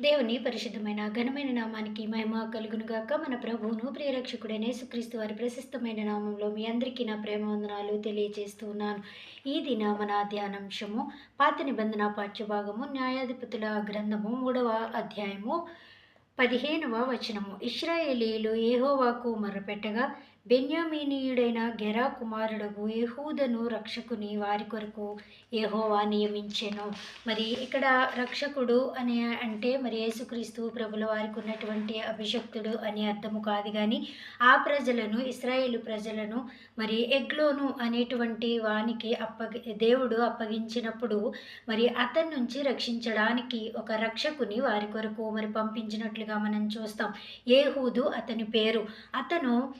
దేవుని పరిశుద్ధమైన ఘనమైన నామానికి మహిమ కలుగునుగాక. మన ప్రభువును ప్రియరక్షకుడైన యేసుక్రీస్తు వారి ప్రశస్తమైన నామంలో మీ అందరికీ నా ప్రేమ వందనాలు తెలియజేస్తున్నాను ఈ దిన మన ధ్యానాంశము పాత నిబంధన పాఠ్యభాగము న్యాయాధిపతుల గ్రంథము మూడవ అధ్యాయము పదిహేనవ వచనము. ఇస్రాయేలీలు ఏహోవాకు మర్రపెట్టగా బెన్యామీనీయుడైన గెరా కుమారుడగు యహూదను రక్షకుని వారి కొరకు ఏహోవా నియమించెను. మరి ఇక్కడ రక్షకుడు అని అంటే మరి యేసుక్రీస్తు ప్రభుల వారికి ఉన్నటువంటి అభిషక్తుడు అని అర్థము కాదు కానీ ఆ ప్రజలను ఇస్రాయేల్ ప్రజలను మరి ఎగ్లోను అనేటువంటి వానికి అప్పగి దేవుడు అప్పగించినప్పుడు మరి అతని నుంచి రక్షించడానికి ఒక రక్షకుని వారి కొరకు మరి పంపించినట్లుగా మనం చూస్తాం. ఏహూదు అతని పేరు. అతను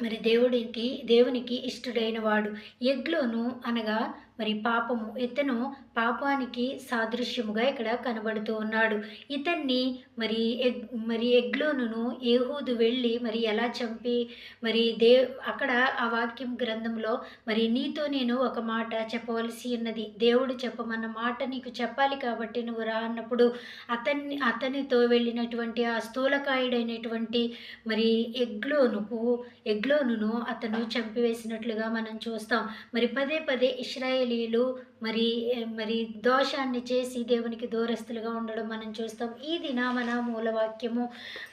మరి దేవుడికి దేవునికి ఇష్టడైన వాడు ఎగ్లోను అనగా మరి పాపము. ఇతను పాపానికి సాదృశ్యముగా ఇక్కడ కనబడుతూ ఉన్నాడు. ఇతన్ని మరి ఎగ్ మరి ఎగ్లోనును ఏహూదు వెళ్ళి మరి ఎలా చంపి మరి దే అక్కడ ఆ వాక్యం గ్రంథంలో మరి నీతో నేను ఒక మాట చెప్పవలసి ఉన్నది. దేవుడు చెప్పమన్న మాట నీకు చెప్పాలి కాబట్టి నువ్వు రా అన్నప్పుడు అతన్ని అతనితో వెళ్ళినటువంటి ఆ స్థూలకాయుడైనటువంటి మరి ఎగ్లోనుకు ఎగ్లోనును అతను చంపివేసినట్లుగా మనం చూస్తాం. మరి పదే పదే ఇస్రాయేలీలు మరి మరి దోషాన్ని చేసి దేవునికి దూరస్తులుగా ఉండడం మనం చూస్తాం. ఈ దినామన మూలవాక్యము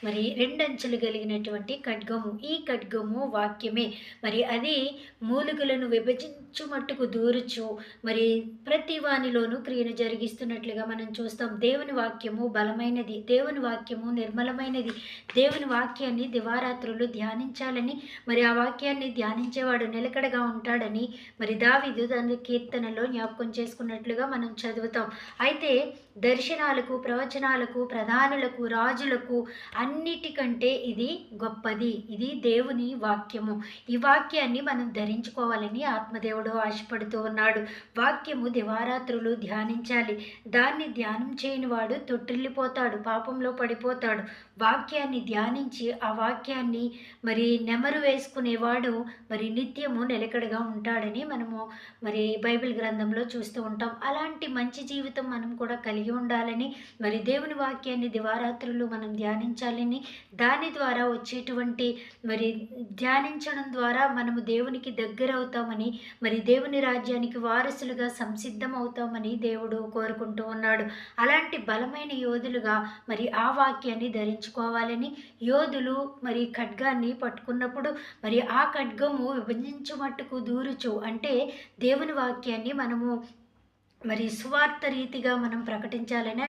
మరి రెండంచెలు కలిగినటువంటి ఖడ్గము. ఈ ఖడ్గము వాక్యమే. మరి అది మూలికలను విభజించు మట్టుకు దూరుచు మరి ప్రతి వానిలోనూ క్రియను జరిగిస్తున్నట్లుగా మనం చూస్తాం. దేవుని వాక్యము బలమైనది దేవుని వాక్యము నిర్మలమైనది. దేవుని వాక్యాన్ని దివారాత్రులు ధ్యానించాలని మరి ఆ వాక్యాన్ని ధ్యానించేవాడు నిలకడగా ఉంటాడని మరి దావిదు దానికి కీర్తనలో జ్ఞాపకం చేసుకున్నట్లుగా మనం చదువుతాం. అయితే దర్శనాలకు ప్రవచనాలకు ప్రధానులకు రాజులకు అన్నిటికంటే ఇది గొప్పది. ఇది దేవుని వాక్యము. ఈ వాక్యాన్ని మనం ధరించుకోవాలని ఆత్మదేవుడు ఆశపడుతూ ఉన్నాడు. వాక్యము దివారాత్రులు ధ్యానించాలి. దాన్ని ధ్యానం చేయని వాడు తొట్టిల్లిపోతాడు పాపంలో పడిపోతాడు. వాక్యాన్ని ధ్యానించి ఆ వాక్యాన్ని మరి నెమరు వేసుకునేవాడు మరి నిత్యము నిలకడగా ఉంటాడని మనము మరి బైబిల్ గ్రంథంలో చూస్తూ ఉంటాం. అలాంటి మంచి జీవితం మనం కూడా కలిగి ఉండాలని మరి దేవుని వాక్యాన్ని దివారాత్రులు మనం ధ్యానించాలని దాని ద్వారా వచ్చేటువంటి మరి ధ్యానించడం ద్వారా మనము దేవునికి దగ్గర అవుతామని మరి దేవుని రాజ్యానికి వారసులుగా సంసిద్ధం అవుతామని దేవుడు కోరుకుంటూ ఉన్నాడు. అలాంటి బలమైన యోధులుగా మరి ఆ వాక్యాన్ని ధరించుకోవాలని యోధులు మరి ఖడ్గాన్ని పట్టుకున్నప్పుడు మరి ఆ ఖడ్గము విభజించు మట్టుకు దూరుచు. అంటే దేవుని వాక్యాన్ని మనము మరి సువార్త రీతిగా మనం ప్రకటించాలని